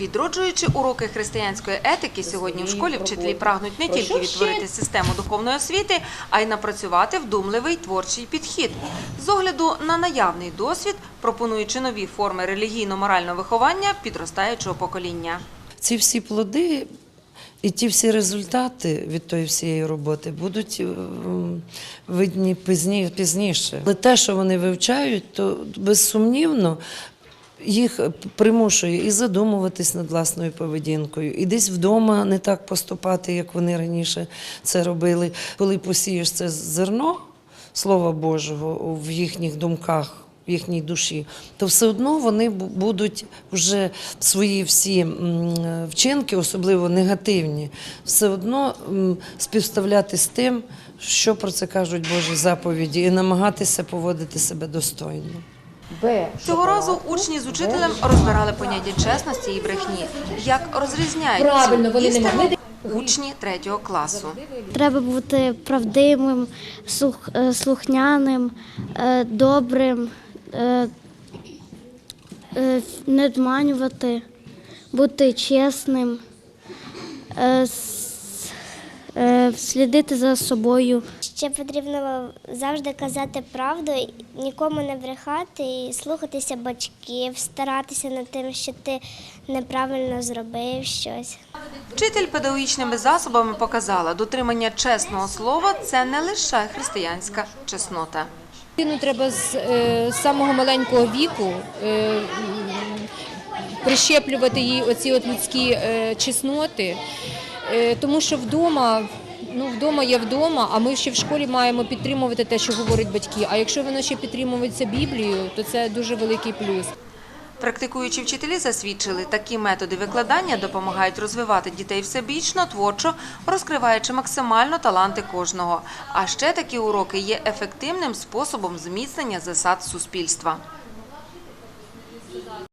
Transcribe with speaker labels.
Speaker 1: Відроджуючи уроки християнської етики, сьогодні в школі вчителі прагнуть не тільки відтворити систему духовної освіти, а й напрацювати вдумливий творчий підхід. З огляду на наявний досвід, пропонуючи нові форми релігійно-морального виховання підростаючого покоління.
Speaker 2: Ці всі плоди і ті всі результати від тої всієї роботи будуть ем, видні пізніше. Але те, що вони вивчають, то безсумнівно. Їх примушує і задумуватись над власною поведінкою, і десь вдома не так поступати, як вони раніше це робили. Коли посієш це зерно Слова Божого в їхніх думках, в їхній душі, то все одно вони будуть вже свої всі вчинки, особливо негативні, все одно співставляти з тим, що про це кажуть Божі заповіді, і намагатися поводити себе достойно.
Speaker 1: Цього разу учні з учителем розбирали поняття чесності і брехні. Як розрізняють цю істину учні третього класу.
Speaker 3: Треба бути правдивим, слух- е, слухняним, е, добрим, е, не обманювати, бути чесним, слідити за собою.
Speaker 4: Ще потрібно завжди казати правду, нікому не брехати і слухатися батьків, старатися над тим, що ти неправильно зробив щось.
Speaker 1: Вчитель педагогічними засобами показала, дотримання чесного слова це не лише християнська чеснота.
Speaker 5: Дитину треба з е, самого маленького віку е, прищеплювати їй оці от людські е, чесноти, тому що вдома. Ну, вдома є вдома, а ми ще в школі маємо підтримувати те, що говорять батьки. А якщо воно ще підтримується Біблією, то це дуже великий плюс.
Speaker 1: Практикуючі вчителі засвідчили, такі методи викладання допомагають розвивати дітей всебічно, творчо, розкриваючи максимально таланти кожного. А ще такі уроки є ефективним способом зміцнення засад суспільства.